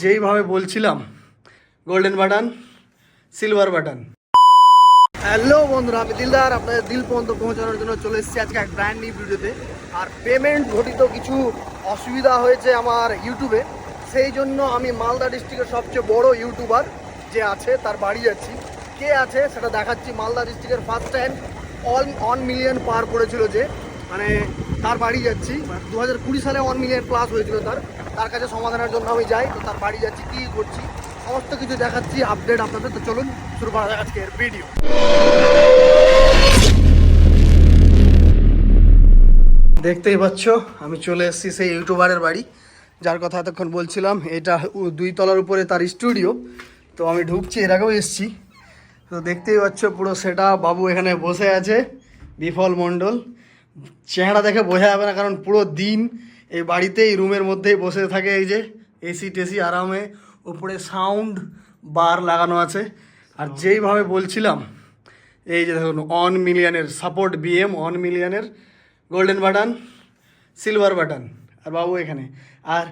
যেইভাবে বলছিলাম golden button silver button hello বন্ধুরা, আমি দিলদার, আপনাদের দিল পর্যন্ত পৌঁছানোর জন্য চলে এসেছি আজকে এক ব্র্যান্ড নিউ ভিডিওতে আর পেমেন্ট ঘটিত কিছু অসুবিধা হয়েছে আমার ইউটিউবে সেই জন্য আমি মালদা ডিস্ট্রিক্টের সবচেয়ে বড় ইউটিউবার যে আছে, তার বাড়ি যাচ্ছি। কে আছে সেটা দেখাচ্ছি। মালদা ডিস্ট্রিক্টের ফার্স্ট টাইম অল অন মিলিয়ন পার করেছিল যে মানে তার বাড়ি যাচ্ছি। দু হাজার কুড়ি সালে ওয়ান মিলিয়ন প্লাস হয়েছিল তার। তার কাছে সমাধানের জন্য আমি যাই, তো তার বাড়ি যাচ্ছি, কী করছি, সমস্ত কিছু দেখাচ্ছি আপডেট আপনাদের, তো চলুন শুরু করা যাক আজকের ভিডিও দেখতেই পাচ্ছ, আমি চলে এসেছি সেই ইউটিউবারের বাড়ি, যার কথা এতক্ষণ বলছিলাম, এটা দুই তলার উপরে তার স্টুডিও তো আমি ঢুকছি, এর আগেও এসেছি। তো দেখতেই পাচ্ছ, পুরো সেটা বাবু এখানে বসে আছে, বিফল মণ্ডল। চেহারা দেখে বোঝা যাবে না, কারণ পুরো দিন এই বাড়িতে এই রুমের মধ্যেই বসে থাকে এই যে এসি টেসি আরামে। উপরে সাউন্ড বার লাগানো আছে। আর যেইভাবে বলছিলাম, এই যে দেখুন অন মিলিয়নের সাপোর্ট বিএম অন মিলিয়নের গোল্ডেন বাটন সিলভার বাটন আর বাবু এখানে। আর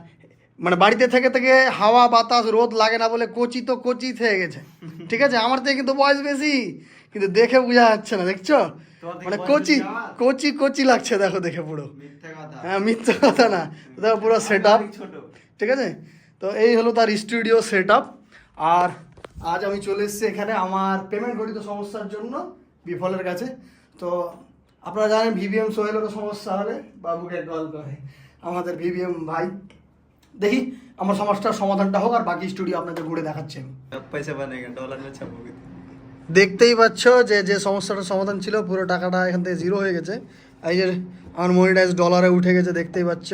মানে বাড়িতে থেকে থেকে হাওয়া, বাতাস, রোদ লাগে না বলে কচি তো কচি থেকে গেছে। ঠিক আছে? আমার থেকে কিন্তু বয়স বেশি, কিন্তু দেখে বোঝা যাচ্ছে না, দেখছ? মানে কোচি কোচি কোচি লাগছে দেখো দেখে পুরো। হ্যাঁ মিথ্যা কথা না। দেখো পুরো সেট ঠিক আছে? তো এই হলো তার স্টুডিও সেট আপ আর আজ আমি চলে এসেছি এখানে আমার পেমেন্ট গঠিত সমস্যার জন্য বিফলের কাছে। তো আপনারা জানেন ভিভিএম সোহেলেরও সমস্যা হলে বাবুকে কল করে। আমাদের ভিভিএম ভাই। দেখি আমার সমস্যার সমাধানটা হোক আর বাকি স্টুডিও আপনাদের ঘুরে দেখাচ্ছেন পয়সা বানাই ডলার দেখতেই পাচ্ছ যে যে সমস্যাটার সমাধান ছিল, পুরো টাকাটা এখান থেকে জিরো হয়ে গেছে। এই যে আনমনিটাইজ ডলারে উঠে গেছে, দেখতেই পাচ্ছ।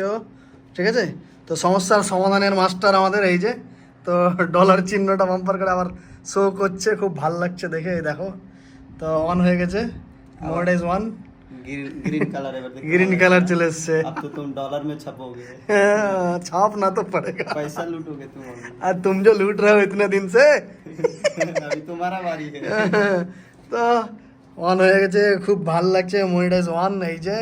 ঠিক আছে? তো সমস্যার সমাধানের মাস্টার আমাদের এই যে। তো ডলার চিহ্নটা বাম্পার করে আবার শো করছে, খুব ভালো লাগছে দেখে দেখো। তো অন হয়ে গেছে মনিটাইজ ওয়ান ग्रीन কালার এবার গ্রিন কালার চলে अब तो तुम डॉलर में छपोगे। हाँ, छापना तो पड़ेगा। पैसा लूटोगे तुम अब तुम जो लूट रहे हो इतने दिन से। अभी तुम्हारा बारी है। तो অন हो গেছে খুব ভাল লাগছে মনিটাইজ ওয়ান এই যে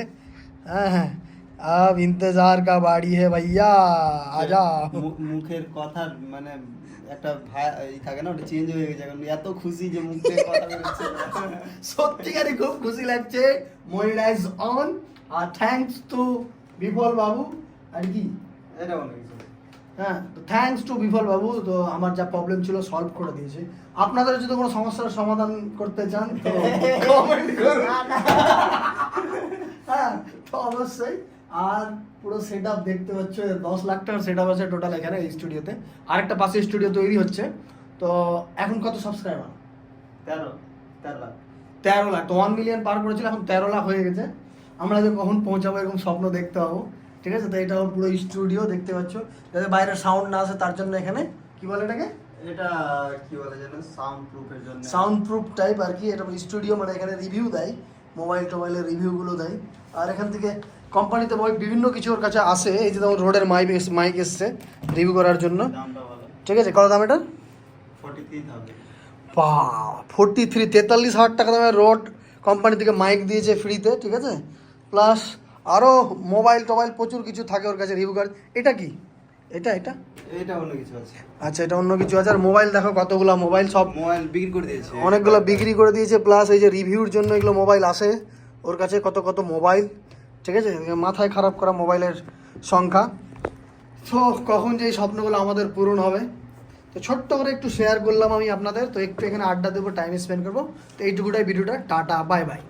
আব ইন্তজার কা বাড়ি হে ভাইয়া আজা মুখের কথা মানে একটা ভাই থাকে না ওটা চেঞ্জ হয়ে গেছে এখন। এত খুশি যে মুখ কথা বেরোচ্ছে সত্যিকারই খুব খুশি লাগছে। মনিটাইজ অন আর থ্যাঙ্কস টু বিফল বাবু আর কি? এটা কিছু। হ্যাঁ থ্যাঙ্কস টু বিফল বাবু তো আমার যা প্রবলেম ছিল সলভ করে দিয়েছে। আপনাদের যদি কোনো সমস্যার সমাধান করতে চান তো কমেন্ট করুন। হ্যাঁ তো অবশ্যই আর পুরো সেট আপ দেখতে পাচ্ছ দশ লাখ টাকার সেট আপ আছে টোটাল এখানে এই স্টুডিওতে আরেকটা পাশে স্টুডিও তৈরি হচ্ছে। তো এখন কত সাবস্ক্রাইবার তেরো তেরো লাখ। তেরো লাখ। তো ওয়ান মিলিয়ন পার করেছিল এখন তেরো লাখ হয়ে গেছে। আমরা যে কখন পৌঁছাবো এরকম স্বপ্ন দেখতে পাবো। ঠিক আছে? তো এটা হলো পুরো স্টুডিও দেখতে পাচ্ছ। যাতে বাইরে সাউন্ড না আসে তার জন্য এখানে কি বলে এটাকে? এটা কি বলে যেন? সাউন্ড প্রুফের জন্য। সাউন্ড প্রুফ টাইপ আর কি। এটা স্টুডিও মানে এখানে রিভিউ দেয়। মোবাইল টোবাইলের রিভিউগুলো দেয়। আর এখান থেকে কোম্পানিতে বিভিন্ন কিছু ওর কাছে আসে এই যে যেমন রোডের মাইক মাইক এসছে রিভিউ করার জন্য। ঠিক আছে কত দাম এটা বা ফোরটি থ্রি তেতাল্লিশ হাজার টাকা দামের রোড কোম্পানি থেকে মাইক দিয়েছে ফ্রিতে ঠিক আছে? প্লাস আরও মোবাইল টোবাইল প্রচুর কিছু থাকে ওর কাছে রিভিউ কার্ড এটা কি? এটা এটা? এটা অন্য কিছু আছে। আচ্ছা এটা অন্য কিছু আছে। আর মোবাইল দেখো কতগুলো মোবাইল সব মোবাইল বিক্রি করে দিয়েছে। অনেকগুলো বিক্রি করে দিয়েছে। প্লাস এই যে রিভিউর জন্য এগুলো মোবাইল আসে। ওর কাছে কত কত মোবাইল ঠিক আছে? মাথায় খারাপ করা মোবাইলের সংখ্যা। তো কখন যে স্বপ্নগুলো আমাদের পূরণ হবে? তো ছোট্ট করে একটু শেয়ার করলাম আমি আপনাদের। তো একটু এখানে আড্ডা দেবো টাইম স্পেন্ড করব। তো এইটুকুটাই ভিডিওটা। Tata bye bye